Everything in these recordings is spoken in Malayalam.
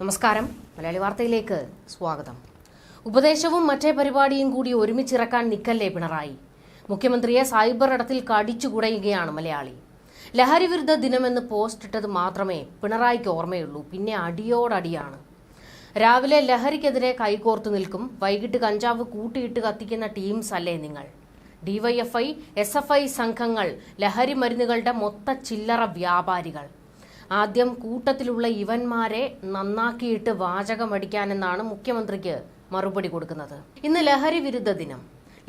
നമസ്കാരം. മലയാളി വാർത്തയിലേക്ക് സ്വാഗതം. ഉപദേശവും മറ്റേ പരിപാടിയും കൂടി ഒരുമിച്ചിറക്കാൻ നിക്കല്ലേ പിണറായി? മുഖ്യമന്ത്രിയെ സൈബർ ഇടത്തിൽ കടിച്ചുകുടയുകയാണ് മലയാളി. ലഹരി വിരുദ്ധ ദിനമെന്ന് പോസ്റ്റ് ഇട്ടത് മാത്രമേ പിണറായിക്ക് ഓർമ്മയുള്ളൂ. പിന്നെ അടിയോടടിയാണ്. രാവിലെ ലഹരിക്കെതിരെ കൈകോർത്തു നിൽക്കും. വൈകിട്ട് കഞ്ചാവ് കൂട്ടിയിട്ട് കത്തിക്കുന്ന ടീംസ് അല്ലേ നിങ്ങൾ? ഡിവൈഎഫ്ഐ എസ് എഫ് ഐ സംഘങ്ങൾ ലഹരി മരുന്നുകളുടെ മൊത്ത ചില്ലറ വ്യാപാരികൾ. ആദ്യം കൂട്ടത്തിലുള്ള ഇവന്മാരെ നന്നാക്കിയിട്ട് വാചകമടിക്കാനെന്നാണ് മുഖ്യമന്ത്രിക്ക് മറുപടി കൊടുക്കുന്നത്. ഇന്ന് ലഹരി വിരുദ്ധ ദിനം.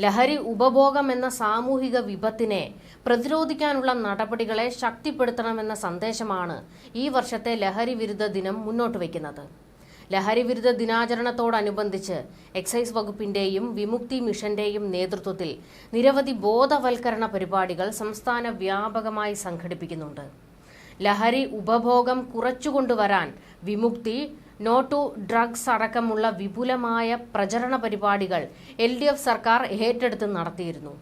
ലഹരി ഉപഭോഗം എന്ന സാമൂഹിക വിപത്തിനെ പ്രതിരോധിക്കാനുള്ള നടപടികളെ ശക്തിപ്പെടുത്തണമെന്ന സന്ദേശമാണ് ഈ വർഷത്തെ ലഹരി വിരുദ്ധ ദിനം മുന്നോട്ട് വയ്ക്കുന്നത്. ലഹരി വിരുദ്ധ ദിനാചരണത്തോടനുബന്ധിച്ച് എക്സൈസ് വകുപ്പിന്റെയും വിമുക്തി മിഷന്റെയും നേതൃത്വത്തിൽ നിരവധി ബോധവൽക്കരണ പരിപാടികൾ സംസ്ഥാന വ്യാപകമായി സംഘടിപ്പിക്കുന്നുണ്ട്. ലഹരി ഉപഭോഗം കുറച്ചുകൊണ്ടുവരാൻ വിമുക്തി നോ ടു ഡ്രഗ്സ് അടക്കമുള്ള വിപുലമായ പ്രചരണ പരിപാടികൾ എൽ ഡി എഫ് സർക്കാർ ഏറ്റെടുത്ത് നടത്തിയിരുന്നു.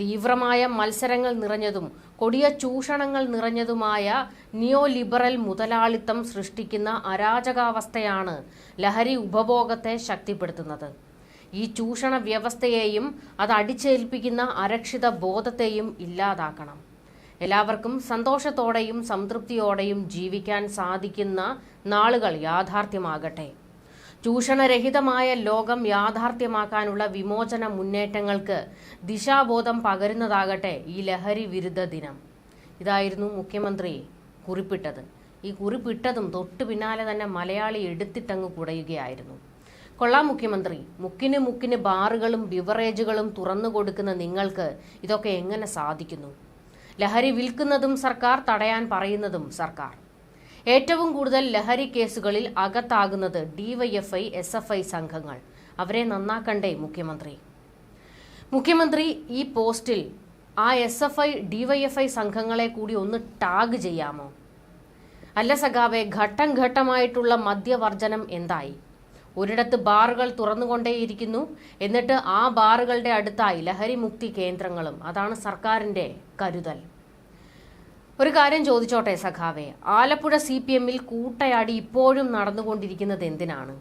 തീവ്രമായ മത്സരങ്ങൾ നിറഞ്ഞതും കൊടിയ ചൂഷണങ്ങൾ നിറഞ്ഞതുമായ നിയോ ലിബറൽ മുതലാളിത്തം സൃഷ്ടിക്കുന്ന അരാജകാവസ്ഥയാണ് ലഹരി ഉപഭോഗത്തെ ശക്തിപ്പെടുത്തുന്നത്. ഈ ചൂഷണ വ്യവസ്ഥയെയും അത് അടിച്ചേൽപ്പിക്കുന്ന അരക്ഷിത ബോധത്തെയും ഇല്ലാതാക്കണം. എല്ലാവർക്കും സന്തോഷത്തോടെയും സംതൃപ്തിയോടെയും ജീവിക്കാൻ സാധിക്കുന്ന നാളുകൾ യാഥാർത്ഥ്യമാകട്ടെ. ചൂഷണരഹിതമായ ലോകം യാഥാർത്ഥ്യമാക്കാനുള്ള വിമോചന മുന്നേറ്റങ്ങൾക്ക് ദിശാബോധം പകരുന്നതാകട്ടെ ഈ ലഹരി വിരുദ്ധ ദിനം. ഇതായിരുന്നു മുഖ്യമന്ത്രി കുറിപ്പിട്ടത്. ഈ കുറിപ്പിട്ടതും തൊട്ടു പിന്നാലെ തന്നെ മലയാളി എടുത്തിട്ടങ്ങ് കുടയുകയായിരുന്നു. കൊള്ളാം മുഖ്യമന്ത്രി. മുക്കിന് മുക്കിന് ബാറുകളും ബിവറേജുകളും തുറന്നു കൊടുക്കുന്ന നിങ്ങൾക്ക് ഇതൊക്കെ എങ്ങനെ സാധിക്കുന്നു? ലഹരി വിൽക്കുന്നതും സർക്കാർ തടയാൻ പറയുന്നതും സർക്കാർ. ഏറ്റവും കൂടുതൽ ലഹരി കേസുകളിൽ അകത്താകുന്നത് ഡിവൈഎഫ്ഐ എസ് എഫ് ഐ സംഘങ്ങൾ. അവരെ നന്നാക്കണ്ടേ മുഖ്യമന്ത്രി? മുഖ്യമന്ത്രി ഈ പോസ്റ്റിൽ ആ എസ് എഫ് ഐ ഡിവൈഎഫ്ഐ സംഘങ്ങളെ കൂടി ഒന്ന് ടാഗ് ചെയ്യാമോ? അല്ല സഖാവെ ഘട്ടം ഘട്ടമായിട്ടുള്ള മദ്യവർജനം എന്തായി? ഒരിടത്ത് ബാറുകൾ തുറന്നുകൊണ്ടേയിരിക്കുന്നു. എന്നിട്ട് ആ ബാറുകളുടെ അടുത്തായി ലഹരി മുക്തി കേന്ദ്രങ്ങളും. അതാണ് സർക്കാരിന്റെ കരുതൽ. ഒരു കാര്യം ചോദിച്ചോട്ടെ സഖാവെ? ആലപ്പുഴ സി പി എമ്മിൽ കൂട്ടയാടി ഇപ്പോഴും നടന്നുകൊണ്ടിരിക്കുന്നത് എന്തിനാണ്?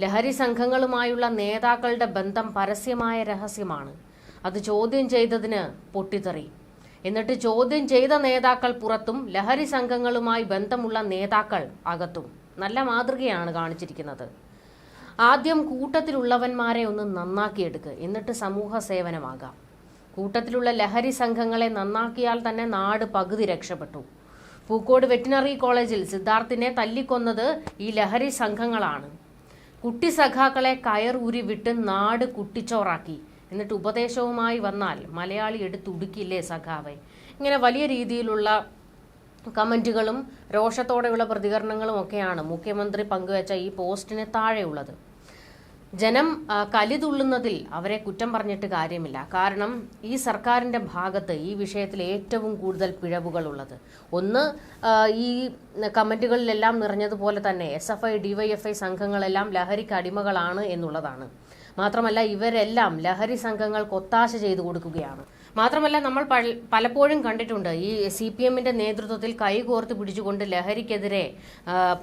ലഹരി സംഘങ്ങളുമായുള്ള നേതാക്കളുടെ ബന്ധം പരസ്യമായ രഹസ്യമാണ്. അത് ചോദ്യം ചെയ്തതിന് പൊട്ടിത്തെറി. എന്നിട്ട് ചോദ്യം ചെയ്ത നേതാക്കൾ പുറത്തും ലഹരി സംഘങ്ങളുമായി ബന്ധമുള്ള നേതാക്കൾ അകത്തും. നല്ല മാതൃകയാണ് കാണിച്ചിരിക്കുന്നത്. ആദ്യം കൂട്ടത്തിലുള്ളവന്മാരെ ഒന്ന് നന്നാക്കിയെടുക്കുക എന്നിട്ട് സമൂഹ സേവനമാകാം. കൂട്ടത്തിലുള്ള ലഹരി സംഘങ്ങളെ നന്നാക്കിയാൽ തന്നെ നാട് പകുതി രക്ഷപ്പെട്ടു. പൂക്കോട് വെറ്റിനറി കോളേജിൽ സിദ്ധാർത്ഥിനെ തല്ലിക്കൊന്നത് ഈ ലഹരി സംഘങ്ങളാണ്. കുട്ടി സഖാക്കളെ കയറൂരി വിട്ട് നാട് കുട്ടിച്ചോറാക്കി. എന്നിട്ട് ഉപദേശവുമായി വന്നാൽ മലയാളി എടുത്തുടുക്കില്ലേ സഖാവെ? ഇങ്ങനെ വലിയ രീതിയിലുള്ള കമന്റുകളും രോഷത്തോടെയുള്ള പ്രതികരണങ്ങളും ഒക്കെയാണ് മുഖ്യമന്ത്രി പങ്കുവച്ച ഈ പോസ്റ്റിന് താഴെയുള്ളത്. ജനം കലിതുള്ളുന്നതിൽ അവരെ കുറ്റം പറഞ്ഞിട്ട് കാര്യമില്ല. കാരണം ഈ സർക്കാരിന്റെ ഭാഗത്ത് ഈ വിഷയത്തിൽ ഏറ്റവും കൂടുതൽ പിഴവുകൾ ഉള്ളത് ഒന്ന് ഈ കമന്റുകളിലെല്ലാം നിറഞ്ഞതുപോലെ തന്നെ എസ് എഫ് ഐ ഡിവൈഎഫ്ഐ സംഘങ്ങളെല്ലാം ലഹരിക്ക് അടിമകളാണ് എന്നുള്ളതാണ്. മാത്രമല്ല ഇവരെല്ലാം ലഹരി സംഘങ്ങൾക്ക് ഒത്താശ ചെയ്തു കൊടുക്കുകയാണ്. മാത്രമല്ല നമ്മൾ പലപ്പോഴും കണ്ടിട്ടുണ്ട് ഈ സി പി എമ്മിന്റെ നേതൃത്വത്തിൽ കൈകോർത്ത് പിടിച്ചുകൊണ്ട് ലഹരിക്കെതിരെ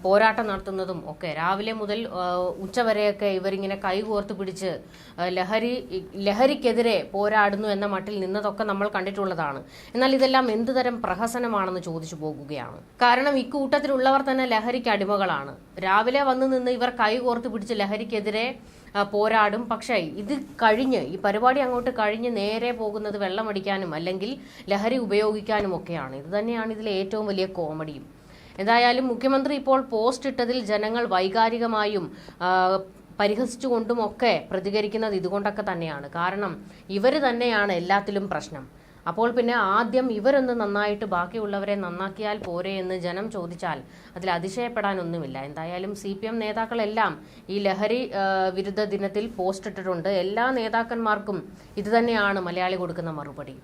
പോരാട്ടം നടത്തുന്നതും ഒക്കെ. രാവിലെ മുതൽ ഉച്ചവരെയൊക്കെ ഇവരിങ്ങനെ കൈകോർത്ത് പിടിച്ച് ലഹരി ലഹരിക്കെതിരെ പോരാടുന്നു എന്ന മട്ടിൽ നിന്നതൊക്കെ നമ്മൾ കണ്ടിട്ടുള്ളതാണ്. എന്നാൽ ഇതെല്ലാം എന്തുതരം പ്രഹസനമാണെന്ന് ചോദിച്ചു പോകുകയാണ്. കാരണം ഇക്കൂട്ടത്തിലുള്ളവർ തന്നെ ലഹരിക്ക് അടിമകളാണ്. രാവിലെ വന്നു നിന്ന് ഇവർ കൈകോർത്ത് പിടിച്ച് ലഹരിക്കെതിരെ പോരാടും. പക്ഷേ ഇത് കഴിഞ്ഞ് ഈ പരിപാടി അങ്ങോട്ട് കഴിഞ്ഞ് നേരെ പോകുന്നത് വെള്ളമടിക്കാനും അല്ലെങ്കിൽ ലഹരി ഉപയോഗിക്കാനും ഒക്കെയാണ്. ഇത് തന്നെയാണ് ഇതിലെ ഏറ്റവും വലിയ കോമഡിയും. എന്തായാലും മുഖ്യമന്ത്രി ഇപ്പോൾ പോസ്റ്റ് ഇട്ടതിൽ ജനങ്ങൾ വൈകാരികമായും പരിഹസിച്ചുകൊണ്ടും ഒക്കെ പ്രതികരിക്കുന്നത് ഇതുകൊണ്ടൊക്കെ തന്നെയാണ്. കാരണം ഇവർ തന്നെയാണ് എല്ലാത്തിലും പ്രശ്നം. അപ്പോൾ പിന്നെ ആദ്യം ഇവരൊന്ന് നന്നായിട്ട് ബാക്കിയുള്ളവരെ നന്നാക്കിയാൽ പോരെ എന്ന് ജനം ചോദിച്ചാൽ അതിൽ അതിശയപ്പെടാനൊന്നുമില്ല. എന്തായാലും സി പി എം നേതാക്കളെല്ലാം ഈ ലഹരി വിരുദ്ധ ദിനത്തിൽ പോസ്റ്റ് ഇട്ടിട്ടുണ്ട്. എല്ലാ നേതാക്കന്മാർക്കും ഇതുതന്നെയാണ് മലയാളി കൊടുക്കുന്ന മറുപടി.